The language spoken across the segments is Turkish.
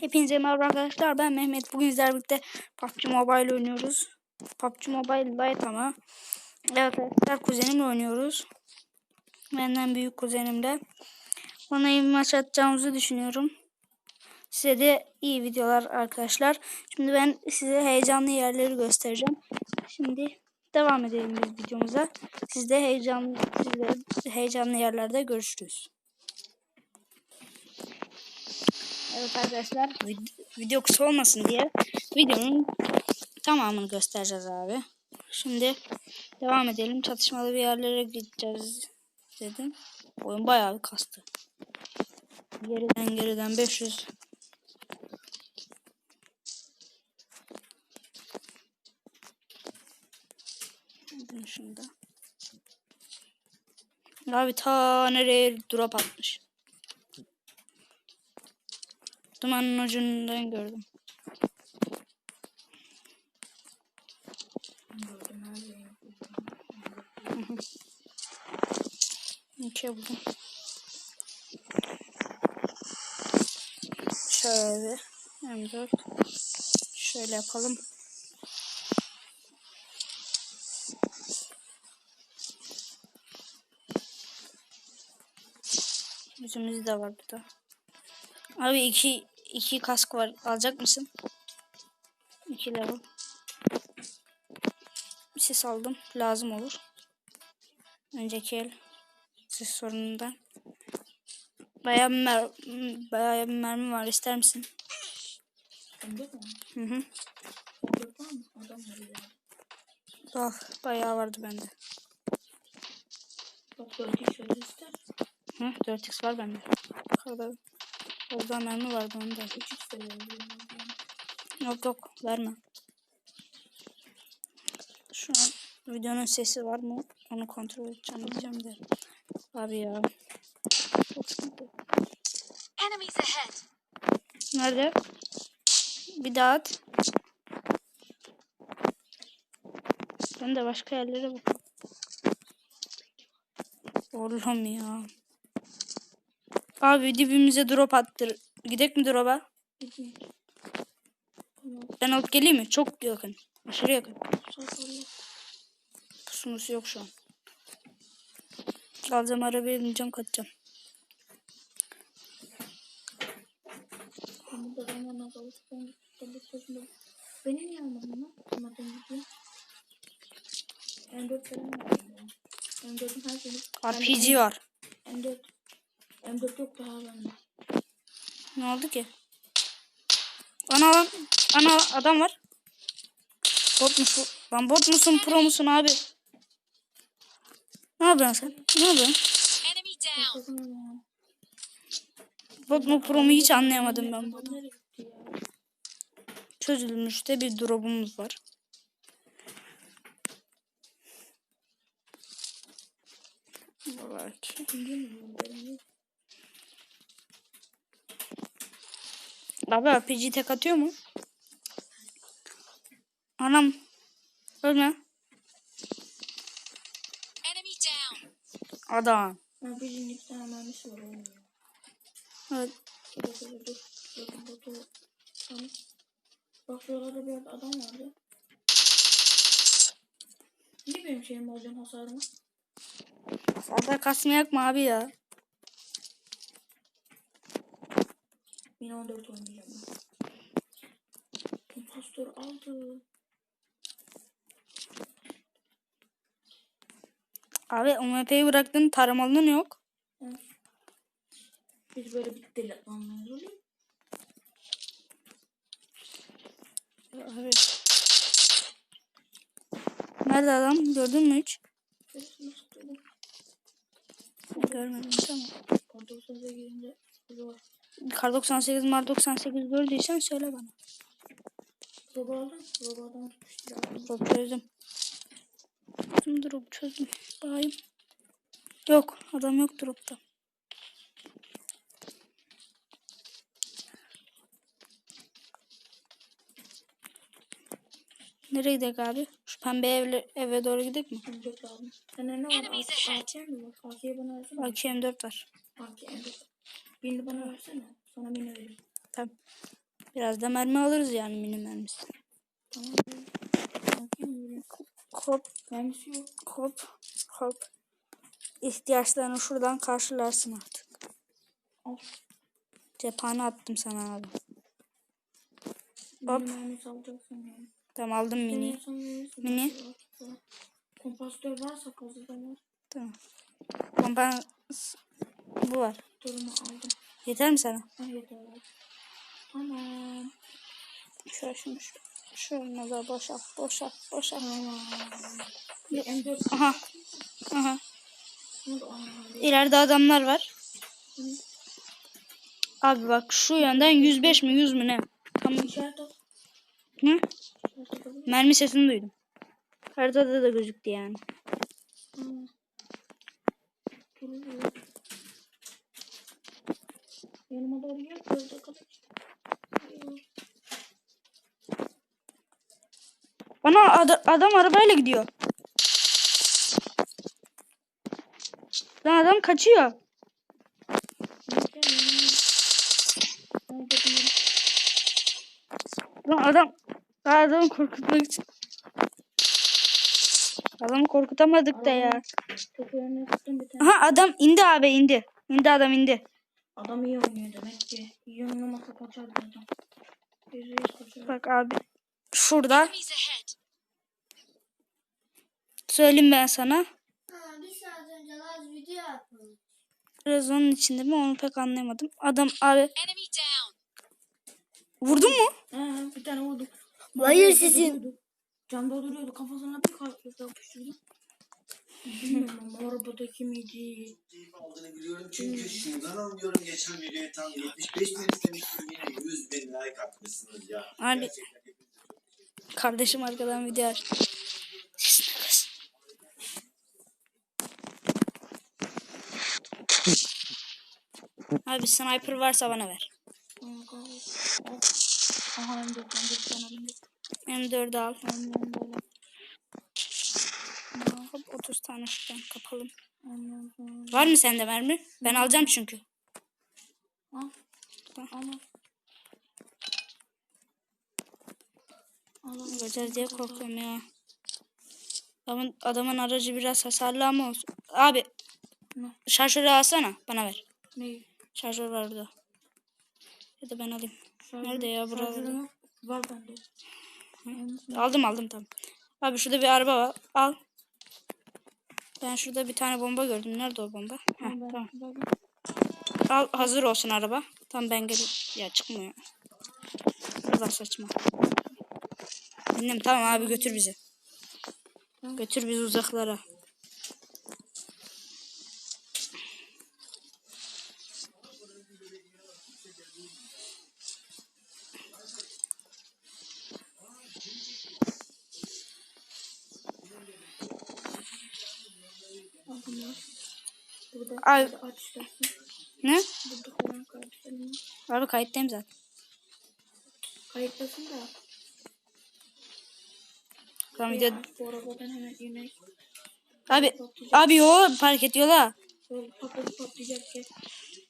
Hepinize merhaba arkadaşlar. Ben Mehmet. Bugün sizlerle birlikte PUBG Mobile oynuyoruz. PUBG Mobile Lite ama. Evet arkadaşlar kuzenimle oynuyoruz. Benden büyük kuzenimle. Ona iyi bir maç atacağımızı düşünüyorum. Size de iyi videolar arkadaşlar. Şimdi ben size heyecanlı yerleri göstereceğim. Şimdi devam edelim biz videomuza. Siz de heyecanlı, siz de heyecanlı yerlerde görüşürüz. Evet arkadaşlar vid- video kısa olmasın diye videonun tamamını göstereceğiz abi. Şimdi devam edelim. Çatışmalı bir yerlere gideceğiz dedim. Oyun bayağı bir kastı. Geriden geriden 500 Bakın şunda. Abi ta nereye drop atmış. Dumanın ucundan gördüm. İkiye buldum. Şöyle M4 şöyle yapalım. Yüzümüz de var burada. Abi iki iki kask var. Alacak mısın? İki level. Bir ses aldım. Lazım olur. Önceki el. Ses sorunundan. Bayağı bir, mer bayağı bir mermi var. İster misin? Bende mi? Hı hı. Bende var var. Al. Bayağı vardı bende. Bak böyle şöyle ister. Hı, 4x var bende. Orada, orada mermi vardı onda. Küçük seviyorum. Yok yok verme. Şu an videonun sesi var mı? Onu kontrol edeceğim diyeceğim de. Abi ya. Nerede? Bir daha at. Ben de başka yerlere bak. Oğlum ya. Abi dibimize drop attır. Gidek mi drop'a? Ben alıp geleyim mi? Çok yakın. Aşırı yakın. Pusumusu yok şu an. Alacağım arabaya bineceğim kaçacağım. Beni niye almadın lan? Almadın gibi. M4 falan aldım ya. M4'ün her şeyi. RPG var. M4. M4 yok daha bende. Ne oldu ki? Ana lan. Ana adam var. Bot musun? Lan bot musun pro musun abi? Ne yapıyorsun sen? Ne yapıyorsun? Bot mu pro mu hiç anlayamadım ben. Adam nereye gitti ya? Çözülmüş de bir drop'umuz var. Evet. Abi RPG tek atıyor mu? Anam. Ölme. Enemy down. Adam. Bir iki tane mermisi var ya. Evet. Bak bir adam vardı. Niye benim şeyim alacaksın hasarımı? Fazla kasmayak mı abi ya? 1014 oynayacağım ben. Impostör aldı. Abi UMP'yi bıraktın taramalın yok. Biz böyle bir deli anlıyoruz. Abi. Nerede adam? Gördün mü hiç? Görmedim tamam. Kontrolsüze girince zor. Kar 98 Mar 98 gördüysen söyle bana. Robo aldım. Robo adam tutmuştu. aldım. Drop çözdüm. Çözdüm drop çözdüm. Bakayım. Yok adam yok dropta. Nereye gidelim abi? Şu pembe evle, eve doğru gidelim mi? M4 aldım. Sende ne var? AK mi var? AK M4 var. AK M4. Birini bana versene. Sana birini vereyim. Tamam. Biraz da mermi alırız yani mini mermisi. Tamam. Hop Mermisi yok. hop hop. İhtiyaçlarını şuradan karşılarsın artık. Al. Cephane attım sana abi. Hop. Yani. Tamam aldım mini. Mini. Kompastör varsa fazladan ver. Tamam. Kompas bu var. Durumu aldım. Yeter mi sana? Yeter. Tamam. Şöyle şunu şu. Şunu da boşalt, boşalt, boşalt. Tamam. Bir M4 Aha. Aha. İleride adamlar var. Abi bak şu yönden 105 mi 100 mü ne? Tamam. Atabilir Mermi sesini duydum. Haritada da gözüktü yani. Tamam. Duruyor. Yanıma doğru gel. Kalır. Bana ada- adam arabayla gidiyor. Lan adam kaçıyor. Lan adam Lan adamı korkutmak için. Adamı korkutamadık da ya. Aha adam indi abi indi. İndi adam indi. Adam iyi oynuyor demek ki. İyi oynamasa kaçardı adam. Bir reis kaçar. Bak abi. Şurada. Söyleyeyim ben sana. Ha, bir saat önce video. Biraz onun içinde mi onu pek anlayamadım. Adam abi vurdun mu? Ha, bir tane vurdum. Hayır sizin. Cam dolduruyordu kafasına bir kalp yapıştırdım. Bilmiyorum arabadaki miydi? keyif aldığını biliyorum çünkü şuradan anlıyorum geçen videoya tam 75 bin izlemiştim yine 100 bin like atmışsınız ya. Abi. Gerçekten hepinize çok Kardeşim arkadan video açtı. Sesini kız. Abi sniper varsa bana ver. Al. Aha hem de ben de bir tane alayım. M4 al. Hop 30 tane şuradan kapalım. Var mı sende mermi? Ben alacağım çünkü. Al. Al. Al. al. Bakacağız diye korkuyorum ya. Adamın, adamın aracı biraz hasarlı ama olsun. Abi Ne? şarjörü alsana bana ver. Ne? Şarjör var burada. Ya da ben alayım. Şarjı- Nerede ya? Yok. Var bende. Aldım aldım tamam. Abi şurada bir araba var. Al. Ben şurada bir tane bomba gördüm. Nerede o bomba? Heh, tamam. Al hazır olsun araba. Tamam ben gelip ya çıkmıyor. Allah saçma. Annem tamam abi götür bizi. Götür bizi uzaklara. Ya. Burada aç istersen. Ne? Burada falan kardeşlerim. Abi kayıttayım zaten. Kayıtlasın da. Tamam video. Bu arabadan hemen inek. Abi abi yo park yola. Böyle patladı patlayacak ki.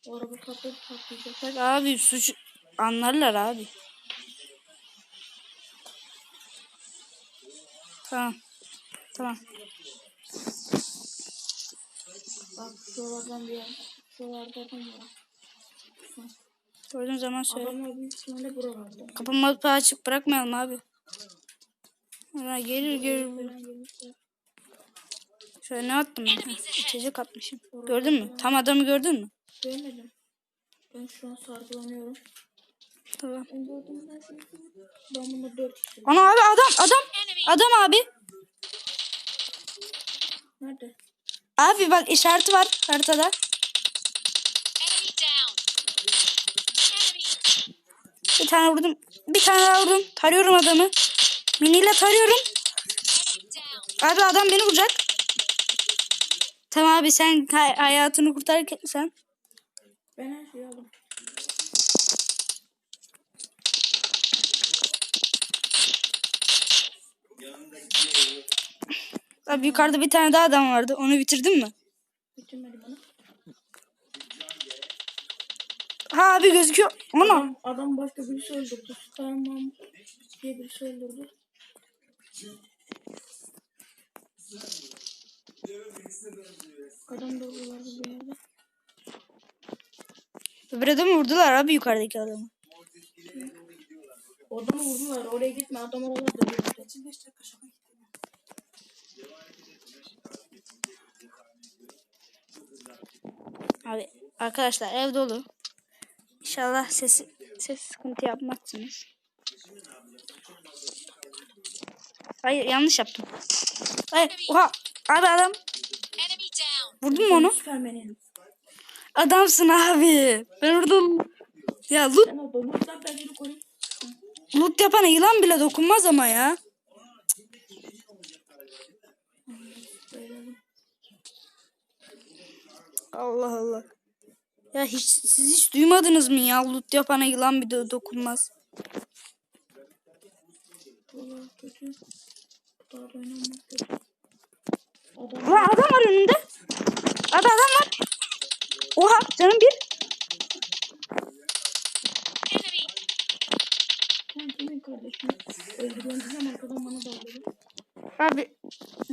O araba patladı patlayacak. Bak abi suç anlarlar abi. Tamam. Tamam. Bak şuralardan bir yer. Şuralardan bir yer. Gördüğün zaman söyle. Adamlar büyük ihtimalle buralarda. Kapımı açık bırakmayalım abi. Ha, gelir gelir. Şöyle ne attım ben? Ha, içecek atmışım. Gördün mü? Tam adamı gördün mü? Görmedim. Ben şu an sargılanıyorum. Tamam. Ben gördüm ben şimdi. Ben bunu dört kişi. Ana abi adam adam. Adam abi. Nerede? Abi bak işareti var haritada. Bir tane vurdum. Bir tane daha vurdum. Tarıyorum adamı. Miniyle tarıyorum. Abi adam beni vuracak. Tamam abi sen hay- hayatını kurtarırken Ben her şeyi aldım. Abi yukarıda bir tane daha adam vardı. Onu bitirdin mi? Bitirmedi bana. Aha abi gözüküyor. Ana. Adam, adam başka birisi öldürdü. Tamam. diye birisi öldürdü. Adam da oralarda bir yerde. Öbür adamı vurdular abi yukarıdaki adamı. Adamı vurdular. Oraya gitme. Adam oralarda bir yerde. 5 dakika şaka Abi arkadaşlar ev dolu. İnşallah ses ses sıkıntı yapmazsınız. Hayır yanlış yaptım. Hayır oha abi adam vurdun mu onu? Adamsın abi. Ben orada ya loot loot yapana yılan bile dokunmaz ama ya. Allah Allah. Ya hiç siz hiç duymadınız mı ya loot yapana yılan bir de dokunmaz. Adam adam var önünde. Abi adam var. Oha canım bir. Abi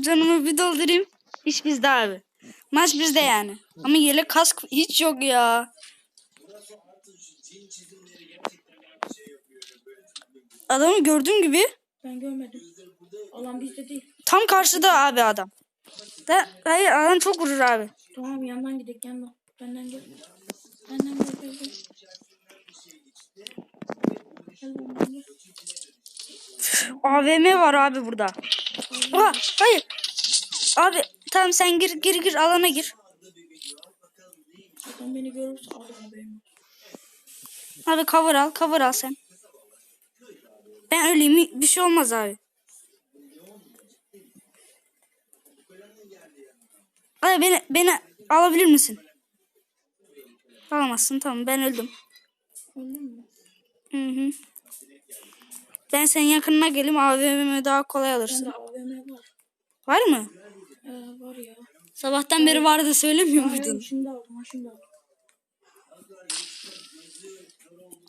canımı bir doldurayım. İş bizde abi. Maç bizde yani. Ama yelek kask hiç yok ya. Adamı gördüğüm gibi Ben görmedim. Alan bizde değil. tam karşıda abi adam. Da, hayır adam çok vurur abi. Tamam yandan gidelim yandan. Benden gel. Benden gel gel gel. Gel benden gel. AVM var abi burada. Oha hayır. Abi tamam sen gir gir gir alana gir. Adam beni görürse benim. Abi cover al cover al sen. Ben öleyim bir şey olmaz abi. Abi beni beni alabilir misin? Alamazsın tamam ben öldüm. Öldün mü? Hı hı. Ben senin yakınına geleyim AVM'mi daha kolay alırsın. Bende AVM var. Var mı? Sabahtan beri vardı söylemiyor muydun? şimdi aldım şimdi aldım.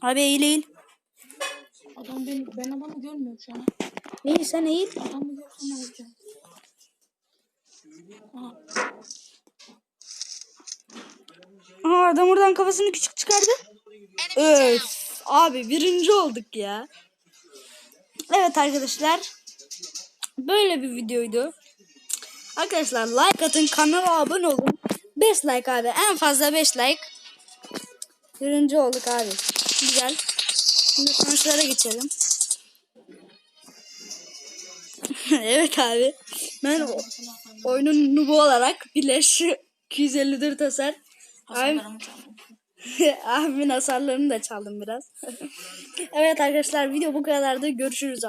Abi eğil eğil. Adam beni, ben adamı görmüyorum şu an. Eğil sen eğil. Adamı görsem alacağım. Aha. Aha adam oradan kafasını küçük çıkardı. Öf. Abi birinci olduk ya. Evet arkadaşlar. Böyle bir videoydu. Arkadaşlar like atın kanala abone olun. 5 like abi en fazla 5 like. Birinci olduk abi. Güzel. Şimdi sonuçlara geçelim. evet abi. Ben o- oyunun nubu olarak Bileş 254 hasar. Abi, abimin hasarlarını da çaldım biraz. evet arkadaşlar video bu kadardı. Görüşürüz.